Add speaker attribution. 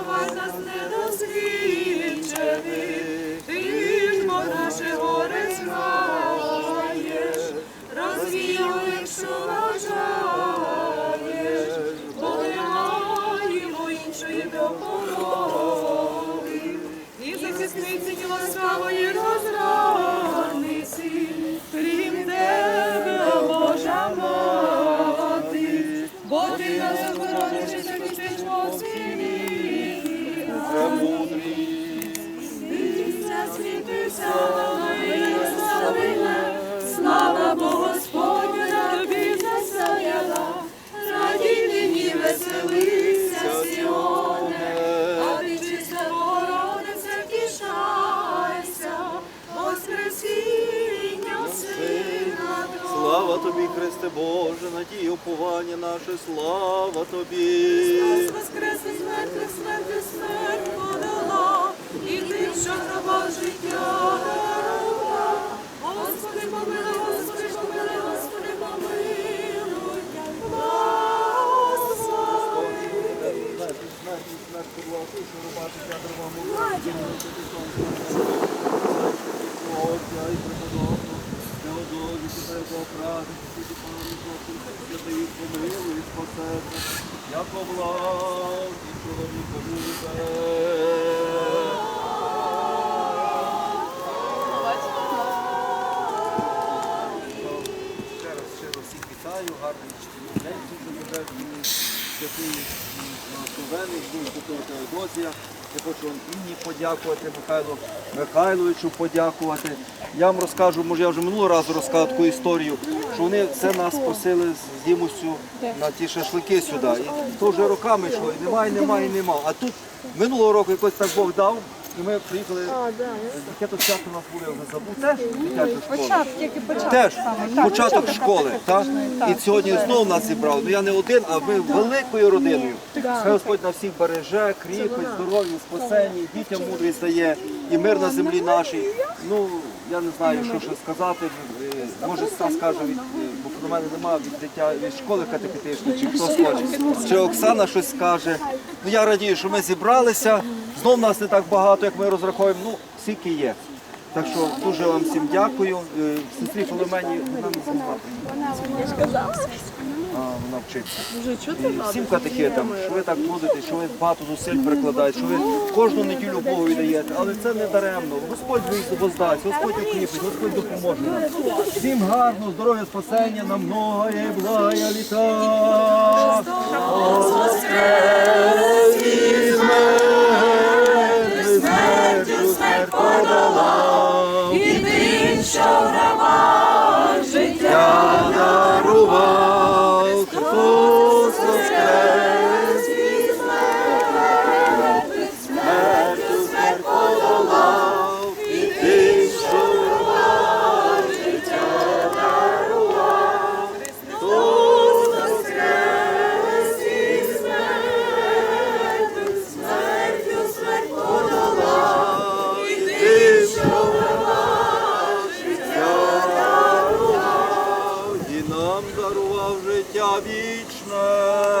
Speaker 1: врятувати нас недосвідчених. Ти ж наше
Speaker 2: Боже, надія уповання наше, слава тобі.
Speaker 1: Христос воскресне смерти, смерти, смерть подала, і тим, що гроба життя дарував. Господи, помилуй, Господи, помилуй, Господи, помилуй, благослови.
Speaker 2: Смерть, смерть, смерть, подлогу, що руба життя дровому. Пані Божі, святий помилуй, і яко влад і чоловіка любе. Ще раз вітаю, гарний день тут святого Теодосія. Я хочу вам Інні подякувати, Михайлу Михайловичу подякувати. Я вам розкажу, може я вже минулого разу розказав таку історію, що вони все нас просили з Дімусю на ті шашлики сюди. І то вже роками йшло, і немає, немає, немає. А тут минулого року якось так Бог дав, і ми приїхали. Яке тут свято у нас були вже забути. Школа.
Speaker 3: Початок, тільки початок.
Speaker 2: Теж.
Speaker 3: Так,
Speaker 2: початок школи, так? І сьогодні знову нас зібрали. Ну я не один, а ми великою родиною. Хай Господь на всіх береже, кріпить, здоров'я, спасені, дітям мудрість дає і мир на землі нашій. Ну я не знаю, що ще сказати. Е, Може, Стас каже, від, е, бо про мене немає від дитя від школи катехетичної, чи хто схоче. Чи Оксана щось скаже. Ну я радію, що ми зібралися. Знов нас не так багато, як ми розраховуємо. Ну, скільки є. Так що дуже вам всім дякую. Е, Сестрі Фоломені вона не знала. Вона вчиться. І що ви так трудите, що ви багато зусиль прикладаєте, що ви кожну неділю Богу віддаєте. Але це не даремно. Господь воздасть, Господь укріпить, Господь допоможе нам. Всім гарно, здоров'я, спасення, на многое благая літа. Смертю вічне.